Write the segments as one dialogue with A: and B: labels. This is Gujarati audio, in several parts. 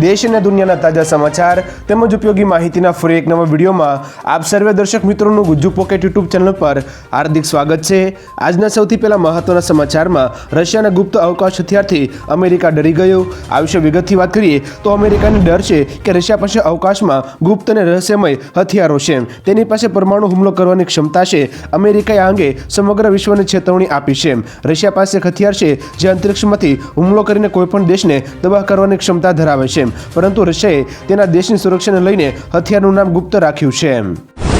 A: દેશ અને દુનિયાના તાજા સમાચાર તેમજ ઉપયોગી માહિતીના ફરી એક નવા વિડીયોમાં આપ સર્વે દર્શક મિત્રોનું ગુજ્જુ પોકેટ યુટ્યુબ ચેનલ પર હાર્દિક સ્વાગત છે. આજના સૌથી પહેલા મહત્વના સમાચારમાં રશિયાના ગુપ્ત અવકાશ હથિયારથી અમેરિકા ડરી ગયું. આ વિશે વિગતથી વાત કરીએ તો અમેરિકાને ડર છે કે રશિયા પાસે અવકાશમાં ગુપ્ત અને રહસ્યમય હથિયારો છે. તેની પાસે પરમાણુ હુમલો કરવાની ક્ષમતા છે. અમેરિકાએ આ અંગે સમગ્ર વિશ્વને ચેતવણી આપી છે. રશિયા પાસે એક હથિયાર છે જે અંતરિક્ષમાંથી હુમલો કરીને કોઈપણ દેશને તબાહ કરવાની ક્ષમતા ધરાવે છે. પરંતુ રશિયાએ તેના દેશની સુરક્ષાને લઈને હથિયારનું નામ ગુપ્ત રાખ્યું છે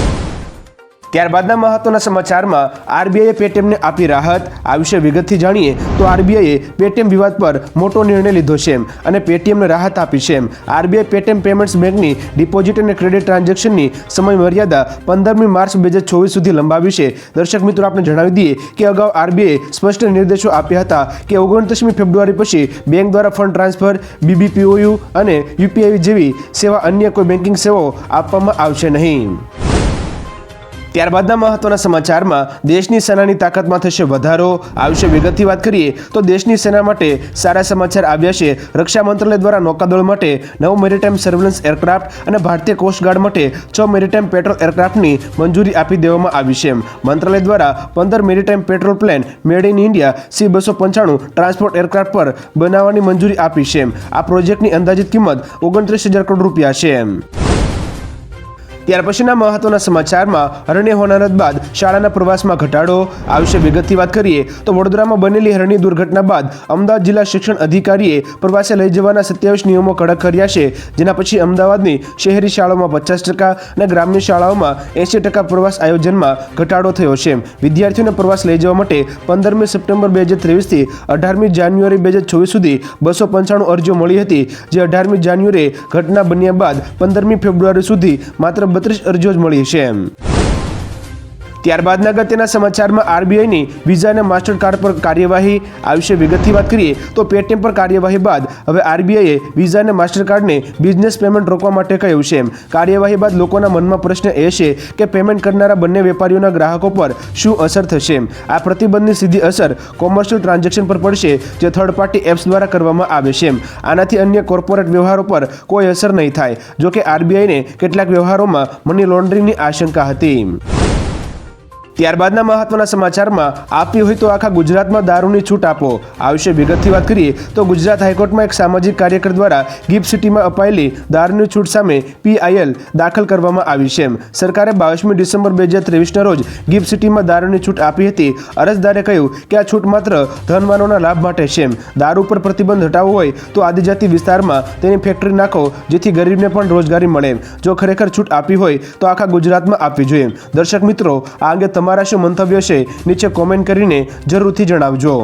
A: ત્યારબાદના મહત્વના સમાચારમાં આરબીઆઈએ પેટીએમને આપી રાહત. આ વિશે વિગતથી જાણીએ તો આરબીઆઈએ પેટીએમ વિવાદ પર મોટો નિર્ણય લીધો છે અને પેટીએમને રાહત આપી છે આરબીઆઈ પેટીએમ પેમેન્ટ્સ બેંકની ડિપોઝિટ અને ક્રેડિટ ટ્રાન્ઝેક્શનની સમય મર્યાદા પંદરમી માર્ચ બે હજાર ચોવીસ સુધી લંબાવી છે. દર્શક મિત્રો આપણે જણાવી દઈએ કે અગાઉ આરબીઆઈએ સ્પષ્ટ નિર્દેશો આપ્યા હતા કે ઓગણત્રીસમી ફેબ્રુઆરી પછી બેંક દ્વારા ફંડ ટ્રાન્સફર, બીબીપીઓયુ અને યુપીઆઈ જેવી સેવા અન્ય કોઈ બેન્કિંગ સેવાઓ આપવામાં આવશે નહીં. ત્યારબાદના મહત્વના સમાચારમાં દેશની સેનાની તાકાતમાં થશે વધારો. આ વિશે વિગતથી વાત કરીએ તો દેશની સેના માટે સારા સમાચાર આવ્યા છે. રક્ષા મંત્રાલય દ્વારા નૌકાદળ માટે નવ મેરીટાઈમ સર્વેલન્સ એરક્રાફ્ટ અને ભારતીય કોસ્ટગાર્ડ માટે છ મેરીટાઈમ પેટ્રોલ એરક્રાફ્ટની મંજૂરી આપી દેવામાં આવી છે. મંત્રાલય દ્વારા પંદર maritime patrol plane made in India C બસો પંચાણું ટ્રાન્સપોર્ટ એરક્રાફ્ટ પર બનાવવાની મંજૂરી આપી છે. આ પ્રોજેક્ટની અંદાજિત કિંમત ઓગણત્રીસ હજાર કરોડ રૂપિયા છે. ત્યાર પછીના મહત્વના સમાચારમાં હરણી હોનારત બાદ શાળાના પ્રવાસમાં ઘટાડો આ વિશે વિગતથી વાત કરીએ તો વડોદરામાં બનેલી હરણી દુર્ઘટના બાદ અમદાવાદ જિલ્લા શિક્ષણ અધિકારીએ પ્રવાસે લઈ જવાના સત્યાવીસ નિયમો કડક કર્યા છે, જેના પછી અમદાવાદની શહેરી શાળાઓમાં પચાસ ટકા અને ગ્રામ્ય શાળાઓમાં એંશી ટકા પ્રવાસ આયોજનમાં ઘટાડો થયો છે. વિદ્યાર્થીઓને પ્રવાસ લઈ જવા માટે પંદરમી સપ્ટેમ્બર બે હજાર ત્રેવીસથી અઢારમી જાન્યુઆરી બે હજાર ચોવીસ સુધી બસો પંચાણું અરજીઓ મળી હતી, જે અઢારમી જાન્યુઆરીએ ઘટના બન્યા બાદ પંદરમી ફેબ્રુઆરી સુધી માત્ર બત્રીસ અરજીઓ જ મળી છે ત્યારબાદના અગત્યના સમાચારમાં આરબીઆઈની વિઝા અને માસ્ટર કાર્ડ પર કાર્યવાહી આ વિશે વિગતથી વાત કરીએ તો પેટીએમ પર કાર્યવાહી બાદ હવે આરબીઆઈએ વિઝા અને માસ્ટર કાર્ડને બિઝનેસ પેમેન્ટ રોકવા માટે કહ્યું છે કાર્યવાહી બાદ લોકોના મનમાં પ્રશ્ન એ છે કે પેમેન્ટ કરનારા બંને વેપારીઓના ગ્રાહકો પર શું અસર થશે આ પ્રતિબંધની સીધી અસર કોમર્શિયલ ટ્રાન્ઝેક્શન પર પડશે, જે થર્ડ પાર્ટી એપ્સ દ્વારા કરવામાં આવે છે આનાથી અન્ય કોર્પોરેટ વ્યવહારો પર કોઈ અસર નહીં થાય, જોકે આરબીઆઈને કેટલાક વ્યવહારોમાં મની લોન્ડરિંગની આશંકા હતી. ત્યારબાદના મહત્વના સમાચારમાં આપી હોય તો આખા ગુજરાતમાં દારૂની છૂટ આપો. આ વિશે વિગતથી વાત કરીએ તો ગુજરાત હાઈકોર્ટમાં એક સામાજિક કાર્યકર દ્વારા ગિફ્ટ સિટીમાં અપાયેલી દારૂની છૂટ સામે પીઆઈએલ દાખલ કરવામાં આવી છે સરકારે બાવીસમી ડિસેમ્બર બે હજાર ત્રેવીસના રોજ ગિફ્ટ સિટીમાં દારૂની છૂટ આપી હતી. અરજદારે કહ્યું કે આ છૂટ માત્ર ધનવાનોના લાભ માટે છે દારૂ પર પ્રતિબંધ હટાવવો હોય તો આદિજાતિ વિસ્તારમાં તેની ફેક્ટરી નાખો, જેથી ગરીબને પણ રોજગારી મળે જો ખરેખર છૂટ આપી હોય તો આખા ગુજરાતમાં આપવી જોઈએ દર્શક મિત્રો, આ અંગે તમારા શું મંતવ્ય છે નીચે કોમેન્ટ કરીને જરૂરથી જણાવજો.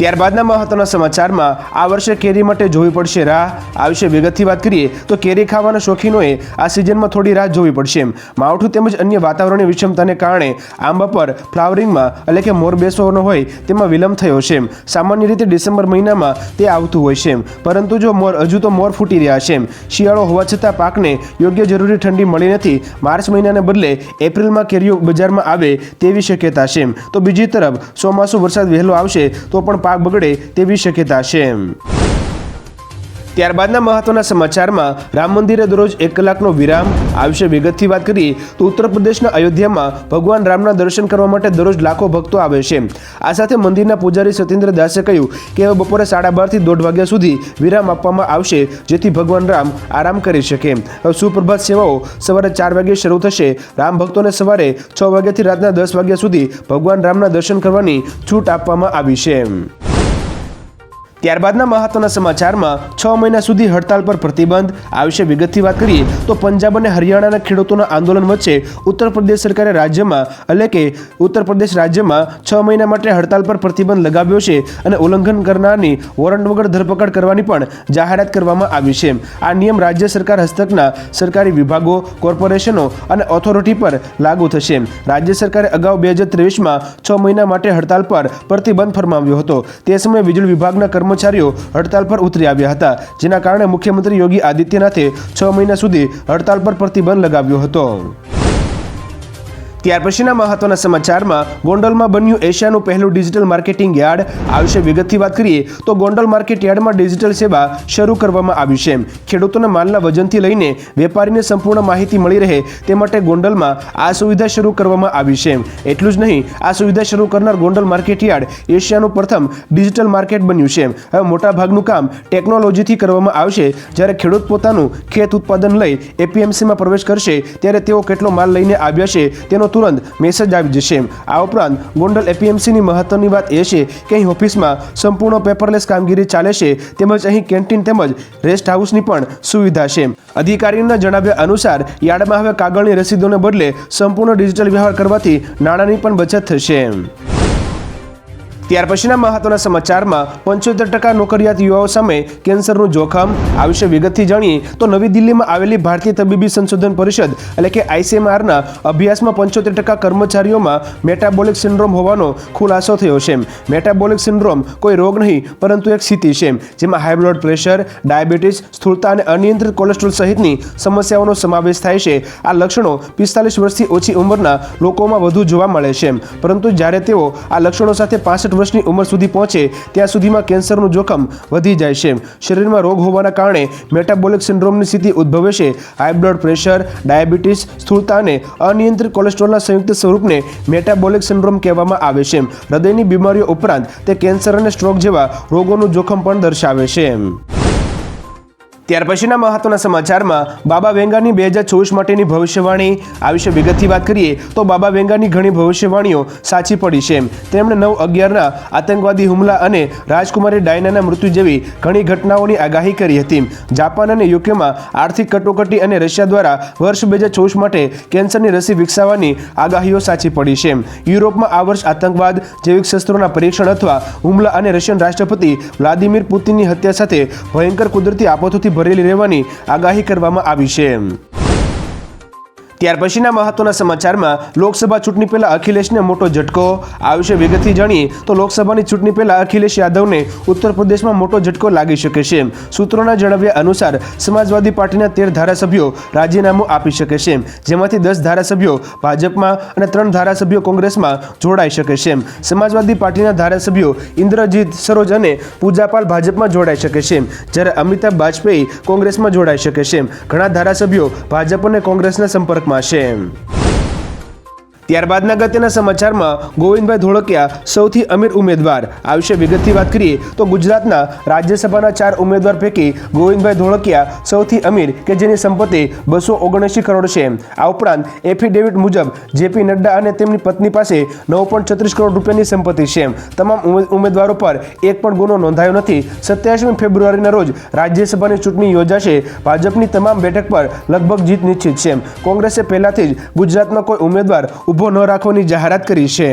A: ત્યારબાદના મહત્વના સમાચારમાં આ વર્ષે કેરી માટે જોવી પડશે રાહ. આ વિશે વિગતથી વાત કરીએ તો કેરી ખાવાના શોખીનોએ આ સિઝનમાં થોડી રાહ જોવી પડશે. માવઠું તેમજ અન્ય વાતાવરણીય વિષમતાને કારણે આંબા પર ફ્લાવરિંગમાં એટલે કે મોર બેસવાનો હોય તેમાં વિલંબ થયો છે. સામાન્ય રીતે ડિસેમ્બર મહિનામાં તે આવતું હોય છે. પરંતુ જો મોર હજુ તો મોર ફૂટી રહ્યા છે. શિયાળો હોવા છતાં પાકને યોગ્ય જરૂરી ઠંડી મળી નથી. માર્ચ મહિનાને બદલે એપ્રિલમાં કેરીઓ બજારમાં આવે તેવી શક્યતા છે. તો બીજી તરફ ચોમાસું વરસાદ વહેલો આવશે તો પણ પાક બગડે તેવી શક્યતા છે. ત્યારબાદના મહત્વના સમાચારમાં રામ મંદિરે દરરોજ એક કલાકનો વિરામ આ વિશે વિગતથી વાત કરીએ તો ઉત્તર પ્રદેશના અયોધ્યામાં ભગવાન રામના દર્શન કરવા માટે દરરોજ લાખો ભક્તો આવે છે. આ સાથે મંદિરના પૂજારી સત્યેન્દ્ર દાસે કહ્યું કે હવે બપોરે સાડા બારથી દોઢ વાગ્યા સુધી વિરામ આપવામાં આવશે, જેથી ભગવાન રામ આરામ કરી શકે. સુપ્રભાત સેવાઓ સવારે ચાર વાગ્યે શરૂ થશે. રામ ભક્તોને સવારે છ વાગ્યાથી રાતના દસ વાગ્યા સુધી ભગવાન રામના દર્શન કરવાની છૂટ આપવામાં આવી છે. ત્યારબાદના મહત્વના સમાચારમાં છ મહિના સુધી હડતાલ પર પ્રતિબંધ. આ વિશે વિગતથી વાત કરીએ તો પંજાબ અને હરિયાણાના ખેડૂતોના આંદોલન વચ્ચે ઉત્તર પ્રદેશ સરકારે રાજ્યમાં, એટલે કે ઉત્તર પ્રદેશ રાજ્યમાં છ મહિના માટે હડતાલ પર પ્રતિબંધ લગાવ્યો છે અને ઉલ્લંઘન કરનારની વોરંટ વગર ધરપકડ કરવાની પણ જાહેરાત કરવામાં આવી છે. આ નિયમ રાજ્ય સરકાર હસ્તકના સરકારી વિભાગો, કોર્પોરેશનો અને ઓથોરિટી પર લાગુ થશે. રાજ્ય સરકારે અગાઉ બે હજાર ત્રેવીસમાં છ મહિના માટે હડતાલ પર પ્રતિબંધ ફરમાવ્યો હતો. તે સમયે વીજળી વિભાગના કર્મચારીઓ હડતાલ પર ઉતરી આવ્યા હતા, જેના કારણે મુખ્યમંત્રી યોગી આદિત્યનાથે છ મહિના સુધી હડતાલ પર પ્રતિબંધ લગાવ્યો હતો. ત્યાર પછીના મહત્વના સમાચારમાં ગોંડલમાં બન્યું એશિયાનું પહેલું ડિજિટલ માર્કેટિંગ યાર્ડ. આ વિશે વિગતથી વાત કરીએ તો ગોંડલ માર્કેટ યાર્ડમાં ડિજિટલ સેવા શરૂ કરવામાં આવી છે. ખેડૂતોના માલના વજનથી લઈને વેપારીને સંપૂર્ણ માહિતી મળી રહે તે માટે ગોંડલમાં આ સુવિધા શરૂ કરવામાં આવી છે. એટલું જ નહીં, આ સુવિધા શરૂ કરનાર ગોંડલ માર્કેટ યાર્ડ એશિયાનું પ્રથમ ડિજિટલ માર્કેટ બન્યું છે. હવે મોટાભાગનું કામ ટેકનોલોજીથી કરવામાં આવશે. જ્યારે ખેડૂત પોતાનું ખેત ઉત્પાદન લઈ એપીએમસીમાં પ્રવેશ કરશે, ત્યારે તેઓ કેટલો માલ લઈને આવ્યા છે તેનો તુરંત મેસેજ આવી જશે. આ ઉપરાંત ગોંડલ એપીએમસીની મહત્વની વાત એ છે કે અહીં ઓફિસમાં સંપૂર્ણ પેપરલેસ કામગીરી ચાલે છે. તેમજ અહીં કેન્ટીન તેમજ રેસ્ટ હાઉસની પણ સુવિધા છે. અધિકારીના જણાવ્યા અનુસાર, યાર્ડમાં હવે કાગળની રસીદોને બદલે સંપૂર્ણ ડિજિટલ વ્યવહાર કરવાથી નાણાંની પણ બચત થશે. ત્યાર પછીના મહત્વના સમાચારમાં પંચોતેર ટકા નોકરિયાત યુવાઓ સામે કેન્સરનું જોખમ, આ વિશે વિગતથી જાણીએ તો નવી દિલ્હીમાં આવેલી ભારતીય તબીબી સંશોધન પરિષદ એટલે કે આઈસીએમઆરના અભ્યાસમાં પંચોતેર ટકા કર્મચારીઓમાં મેટાબોલિક સિન્ડ્રોમ હોવાનો ખુલાસો થયો છે. મેટાબોલિક સિન્ડ્રોમ કોઈ રોગ નહીં, પરંતુ એક સ્થિતિ છે, જેમાં હાઈ બ્લડ પ્રેશર, ડાયાબિટીસ, સ્થૂળતા અને અનિયંત્રિત કોલેસ્ટ્રોલ સહિતની સમસ્યાઓનો સમાવેશ થાય છે. આ લક્ષણો પિસ્તાલીસ વર્ષથી ઓછી ઉંમરના લોકોમાં વધુ જોવા મળે છે, પરંતુ જ્યારે તેઓ આ લક્ષણો સાથે પાસઠ વર્ષની ઉંમર સુધી પહોંચે, ત્યાં સુધીમાં કેન્સરનું જોખમ વધી જાય છે. શરીરમાં રોગ હોવાના કારણે મેટાબોલિક સિન્ડ્રોમની સ્થિતિ ઉદ્ભવે છે. હાઈ બ્લડ પ્રેશર, ડાયાબિટીસ, સ્થૂળતા અને અનિયંત્રિત કોલેસ્ટ્રોલના સંયુક્ત સ્વરૂપને મેટાબોલિક સિન્ડ્રોમ કહેવામાં આવે છે. હૃદયની બીમારીઓ ઉપરાંત તે કેન્સર અને સ્ટ્રોક જેવા રોગોનું જોખમ પણ દર્શાવે છે. ત્યાર પછીના મહત્વના સમાચારમાં બાબા વેંગાની બે હજાર ચોવીસ માટેની ભવિષ્યવાણી આ વિશે વિગતથી વાત કરીએ તો બાબા વેંગાની ઘણી ભવિષ્યવાણીઓ સાચી પડી છે તેમણે નવ અગિયારના આતંકવાદી હુમલા અને રાજકુમારી ડાયનાના મૃત્યુ જેવી ઘણી ઘટનાઓની આગાહી કરી હતી. જાપાન અને યુકેમાં આર્થિક કટોકટી અને રશિયા દ્વારા વર્ષ બે હજાર ચોવીસ માટે કેન્સરની રસી વિકસાવવાની આગાહીઓ સાચી પડી છે યુરોપમાં આ વર્ષ આતંકવાદ જૈવિક શસ્ત્રોના પરીક્ષણ અથવા હુમલા અને રશિયન રાષ્ટ્રપતિ વ્લાદિમીર પુતિનની હત્યા સાથે ભયંકર કુદરતી આફતોથી ભરેલી રહેવાની આગાહી કરવામાં આવી છે. ત્યાર પછીના મહત્વના સમાચારમાં લોકસભા ચૂંટણી પહેલા અખિલેશને મોટો ઝટકો આ વિશે વિગતથી જાણીએ તો લોકસભાની ચૂંટણી પહેલા અખિલેશ યાદવને ઉત્તર પ્રદેશમાં મોટો ઝટકો લાગી શકે છે. સૂત્રોના જણાવ્યા અનુસાર, સમાજવાદી પાર્ટીના તેર ધારાસભ્યો રાજીનામું આપી શકે છે. જેમાંથી દસ ધારાસભ્યો ભાજપમાં અને ત્રણ ધારાસભ્યો કોંગ્રેસમાં જોડાઈ શકે છે. સમાજવાદી પાર્ટીના ધારાસભ્યો ઇન્દ્રજીત સરોજ અને પૂજાપાલ ભાજપમાં જોડાઈ શકે છે. જ્યારે અમિતાભ વાજપેયી કોંગ્રેસમાં જોડાઈ શકે છે. ઘણા ધારાસભ્યો ભાજપ અને કોંગ્રેસના સંપર્કમાં છે ત્યારબાદના અગત્યના સમાચારમાં ગોવિંદભાઈ ધોળકિયા સૌથી અમીર ઉમેદવાર. આ વિશે વિગતથી વાત કરીએ તો ગુજરાતના રાજ્યસભાના ચાર ઉમેદવાર પૈકી ગોવિંદભાઈ ધોળકિયા સૌથી અમીર કે જેની સંપત્તિ બસો ઓગણએંશી કરોડ છે. આ ઉપરાંત એફિડેવિટ મુજબ જેપી નડ્ડા અને તેમની પત્ની પાસે નવ પોઈન્ટ છત્રીસ કરોડ રૂપિયાની સંપત્તિ છે. તમામ ઉમેદવારો પર એક પણ ગુનો નોંધાયો નથી. સત્યાવીસમી ફેબ્રુઆરીના રોજ રાજ્યસભાની ચૂંટણી યોજાશે. ભાજપની તમામ બેઠક પર લગભગ જીત નિશ્ચિત છે. કોંગ્રેસે પહેલાથી જ ગુજરાતમાં કોઈ ઉમેદવાર ઊભો ન રાખવાની જાહેરાત કરી છે.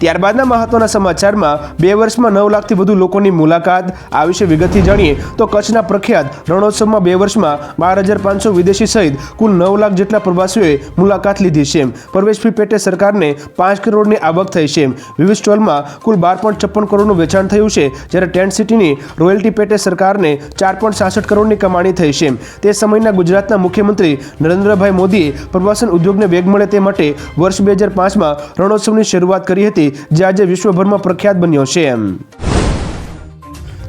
A: ત્યારબાદના મહત્વના સમાચારમાં બે વર્ષમાં નવ લાખથી વધુ લોકોની મુલાકાત. આ વિશે વિગતથી જાણીએ તો કચ્છના પ્રખ્યાત રણોત્સવમાં બે વર્ષમાં બાર હજાર પાંચસો વિદેશી સહિત કુલ નવ લાખ જેટલા પ્રવાસીઓએ મુલાકાત લીધી છે પ્રવેશ ફી પેટે સરકારને પાંચ કરોડની આવક થઈ છે વિવિધ સ્ટોલમાં કુલ બાર પોઈન્ટ છપ્પન કરોડનું વેચાણ થયું છે, જ્યારે ટેન્ટ સિટીની રોયલ્ટી પેટે સરકારને ચાર પોઈન્ટ સાસઠ કરોડની કમાણી થઈ છે તે સમયના ગુજરાતના મુખ્યમંત્રી નરેન્દ્રભાઈ મોદીએ પ્રવાસન ઉદ્યોગને વેગ મળે તે માટે વર્ષ બે હજાર પાંચમાં રણોત્સવની શરૂઆત કરી હતી. જે આજે વિશ્વભરમાં પ્રખ્યાત બન્યો છે.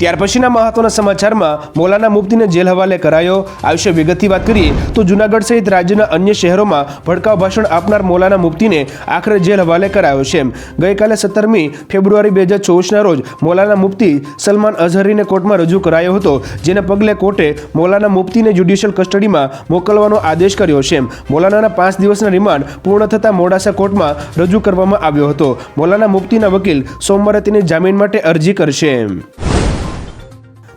A: ત્યાર પછીના મહત્વના સમાચારમાં મૌલાના મુફ્તીને જેલ હવાલે કરાયો. આ વિશે વિગતથી વાત કરીએ તો જૂનાગઢ સહિત રાજ્યના અન્ય શહેરોમાં ભડકાઉ ભાષણ આપનાર મૌલાના મુફ્તીને આખરે જેલ હવાલે કરાયો છે ગઈકાલે સત્તરમી ફેબ્રુઆરી બે હજાર ચોવીસના રોજ મૌલાના મુફ્તી સલમાન અઝહરીને કોર્ટમાં રજૂ કરાયો હતો, જેને પગલે કોર્ટે મૌલાના મુફ્તીને જ્યુડિશિયલ કસ્ટડીમાં મોકલવાનો આદેશ કર્યો છે મોલાનાના પાંચ દિવસના રિમાન્ડ પૂર્ણ થતાં મોડાસા કોર્ટમાં રજૂ કરવામાં આવ્યો હતો. મૌલાના મુફ્તીના વકીલ સોમવારે તેની જામીન માટે અરજી કરશે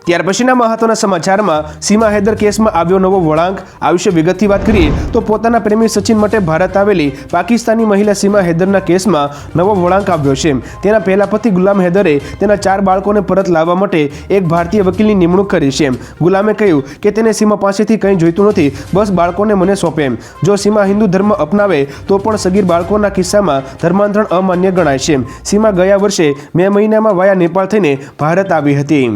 A: ત્યાર પછીના મહત્વના સમાચારમાં સીમા હૈદર કેસમાં આવ્યો નવો વળાંક આ વિશે વિગતથી વાત કરીએ તો પોતાના પ્રેમી સચિન માટે ભારત આવેલી પાકિસ્તાની મહિલા સીમા હૈદરના કેસમાં નવો વળાંક આવ્યો છે. તેના પહેલા પતિ ગુલામ હૈદરે તેના ચાર બાળકોને પરત લાવવા માટે એક ભારતીય વકીલની નિમણૂક કરી છે. ગુલામે કહ્યું કે તેને સીમા પાસેથી કંઈ જોઈતું નથી, બસ બાળકોને મને સોંપે જો સીમા હિન્દુ ધર્મ અપનાવે, તો પણ સગીર બાળકોના કિસ્સામાં ધર્માંતરણ અમાન્ય ગણાય છે. સીમા ગયા વર્ષે મે મહિનામાં વાયા નેપાળ થઈને ભારત આવી હતી.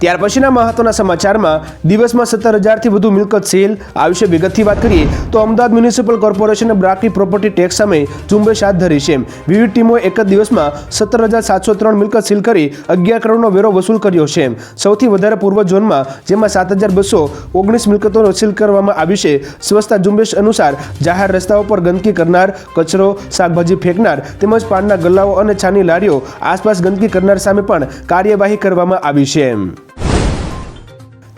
A: ત્યાર પછીના મહત્વના સમાચારમાં દિવસમાં સત્તર હજારથી વધુ મિલકત સીલ આ વિશે વિગતથી વાત કરીએ તો અમદાવાદ મ્યુનિસિપલ કોર્પોરેશને બ્રાકી પ્રોપર્ટી ટેક્સ સામે ઝુંબેશ હાથ ધરી છે. વિવિધ ટીમોએ એક જ દિવસમાં સત્તર હજાર સાતસો ત્રણ મિલકત સીલ કરી અગિયાર કરોડનો વેરો વસૂલ કર્યો છે. સૌથી વધારે પૂર્વ ઝોનમાં, જેમાં સાત હજાર બસો ઓગણીસ મિલકતોનો સીલ કરવામાં આવી છે. સ્વચ્છતા ઝુંબેશ અનુસાર જાહેર રસ્તાઓ પર ગંદકી કરનાર, કચરો, શાકભાજી ફેંકનાર તેમજ પાનના ગલ્લાઓ અને છાની લારીઓ આસપાસ ગંદકી કરનાર સામે પણ કાર્યવાહી કરવામાં આવી છે.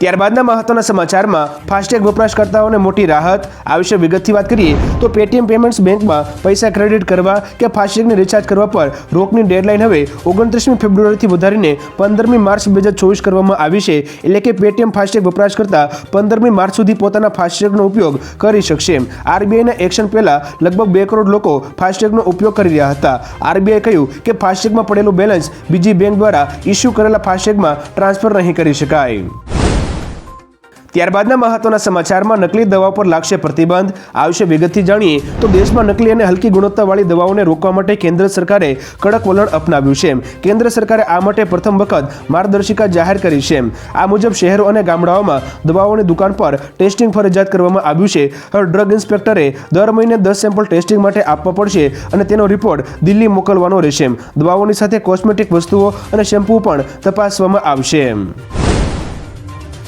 A: ત્યારબાદના મહત્વના સમાચારમાં ફાસ્ટેગ વપરાશકર્તાઓને મોટી રાહત. આ વિશે વિગતથી વાત કરીએ તો પેટીએમ પેમેન્ટ્સ બેંકમાં પૈસા ક્રેડિટ કરવા કે ફાસ્ટેગને રિચાર્જ કરવા પર રોકની ડેડલાઇન હવે ઓગણત્રીસમી ફેબ્રુઆરીથી વધારીને પંદરમી માર્ચ બે હજાર ચોવીસ કરવામાં આવી છે. એટલે કે પેટીએમ ફાસ્ટેગ વપરાશકર્તા પંદરમી માર્ચ સુધી પોતાના ફાસ્ટેગનો ઉપયોગ કરી શકશે આરબીઆઈના એક્શન પહેલાં લગભગ બે કરોડ લોકો ફાસ્ટેગનો ઉપયોગ કરી રહ્યા હતા. આરબીઆઈ કહ્યું કે ફાસ્ટેગમાં પડેલું બેલેન્સ બીજી બેંક દ્વારા ઇસ્યુ કરેલા ફાસ્ટેગમાં ટ્રાન્સફર નહીં કરી શકાય. ત્યારબાદના મહત્વના સમાચારમાં નકલી દવાઓ પર લાગશે પ્રતિબંધ. આ વિશે વિગતથી જાણીએ તો દેશમાં નકલી અને હલકી ગુણવત્તાવાળી દવાઓને રોકવા માટે કેન્દ્ર સરકારે કડક વલણ અપનાવ્યું છે. કેન્દ્ર સરકારે આ માટે પ્રથમ વખત માર્ગદર્શિકા જાહેર કરી છે. આ મુજબ શહેરો અને ગામડાઓમાં દવાઓની દુકાન પર ટેસ્ટિંગ ફરજિયાત કરવામાં આવ્યું છે. હવે ડ્રગ ઇન્સ્પેક્ટરે દર મહિને દસ સેમ્પલ ટેસ્ટિંગ માટે આપવા પડશે અને તેનો રિપોર્ટ દિલ્હી મોકલવાનો રહેશે. દવાઓની સાથે કોસ્મેટિક વસ્તુઓ અને શેમ્પૂ પણ તપાસવામાં આવશે.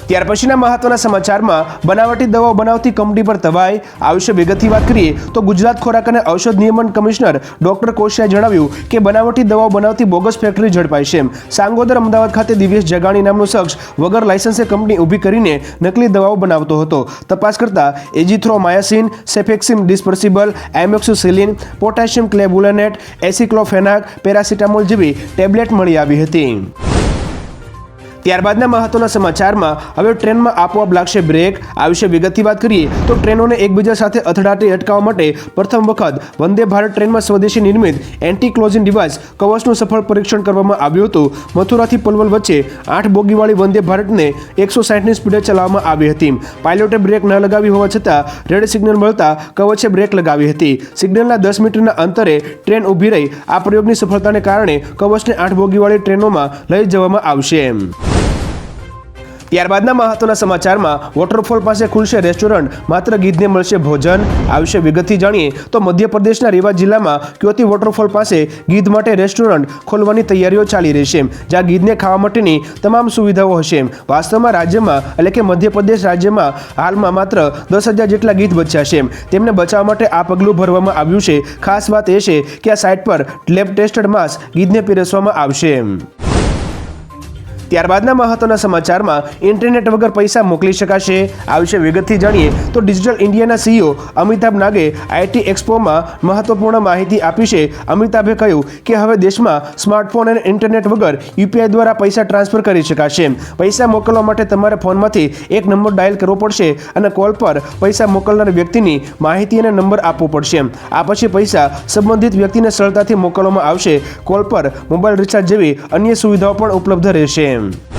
A: ત્યાર પછીના મહત્વના સમાચારમાં, બનાવટી દવાઓ બનાવતી કંપની પર તવાઈ આ વિશે વિગતથી વાત કરીએ, તો ગુજરાત ખોરાક અને ઔષધ નિયમન કમિશનર ડોક્ટર કોશિયાએ જણાવ્યું કે બનાવટી દવાઓ બનાવતી બોગસ ફેક્ટરી ઝડપાઈ છે. સાંગોદર અમદાવાદ ખાતે દિવ્યેશ જગાણી નામનો શખ્સ વગર લાયસન્સે કંપની ઊભી કરીને નકલી દવાઓ બનાવતો હતો. તપાસ કરતા azithromycin cefixime dispersible, amoxicillin, potassium clavulanate, aceclofenac, paracetamol જેવી ટેબ્લેટ મળી આવી હતી. ત્યારબાદના મહત્વના સમાચારમાં, હવે ટ્રેનમાં આપોઆપ લાગશે બ્રેક. આ વિશે વિગતથી વાત કરીએ, તો ટ્રેનોને એકબીજા સાથે અથડાટી અટકાવવા માટે પ્રથમ વખત વંદે ભારત ટ્રેનમાં સ્વદેશી નિર્મિત એન્ટી ક્લોઝિંગ ડિવાઇસ કવચનું સફળ પરીક્ષણ કરવામાં આવ્યું હતું. મથુરાથી પલવલ વચ્ચે આઠ બોગીવાળી વંદે ભારતને એકસો સાઠની સ્પીડે ચલાવવામાં આવી હતી. પાયલોટે બ્રેક ન લગાવી હોવા છતાં, રેડ સિગ્નલ મળતા કવચે બ્રેક લગાવી હતી. સિગ્નલના દસ મીટરના અંતરે ટ્રેન ઊભી રહી. આ પ્રયોગની સફળતાને કારણે કવચને આઠ બોગીવાળી ટ્રેનોમાં લઈ જવામાં આવશે. ત્યારબાદના મહત્વના સમાચારમાં વોટરફોલ પાસે ખુલશે રેસ્ટોરન્ટ માત્ર ગીધને મળશે ભોજન. આ વિશે વિગતથી જાણીએ તો મધ્યપ્રદેશના રેવા જિલ્લામાં ક્યોતી વોટરફોલ પાસે ગીધ માટે રેસ્ટોરન્ટ ખોલવાની તૈયારીઓ ચાલી રહી છે. જ્યાં ગીધને ખાવા માટેની તમામ સુવિધાઓ હશે. વાસ્તવમાં રાજ્યમાં એટલે કે મધ્યપ્રદેશ રાજ્યમાં હાલમાં માત્ર દસ હજાર જેટલા ગીધ બચ્યા છે. તેમને બચાવવા માટે આ પગલું ભરવામાં આવ્યું છે. ખાસ વાત એ છે કે આ સાઇટ પર લેબ ટેસ્ટેડ માસ ગીધને પીરસવામાં આવશે. ત્યારબાદના મહત્વના સમાચારમાં ઇન્ટરનેટ વગર પૈસા મોકલી શકાશે. આ વિશે વિગતથી જાણીએ તો ડિજિટલ ઇન્ડિયાના સીઈઓ અમિતાભ નાગે આઈટી એક્સપોમાં મહત્વપૂર્ણ માહિતી આપી છે. અમિતાભે કહ્યું કે હવે દેશમાં સ્માર્ટફોન અને ઇન્ટરનેટ વગર યુપીઆઈ દ્વારા પૈસા ટ્રાન્સફર કરી શકાશે. પૈસા મોકલવા માટે તમારે ફોનમાંથી એક નંબર ડાયલ કરવો પડશે અને કોલ પર પૈસા મોકલનાર વ્યક્તિની માહિતી અને નંબર આપવો પડશે. આ પછી પૈસા સંબંધિત વ્યક્તિને સરળતાથી મોકલવામાં આવશે. કોલ પર મોબાઈલ રિચાર્જ જેવી અન્ય સુવિધાઓ પણ ઉપલબ્ધ રહેશે. time.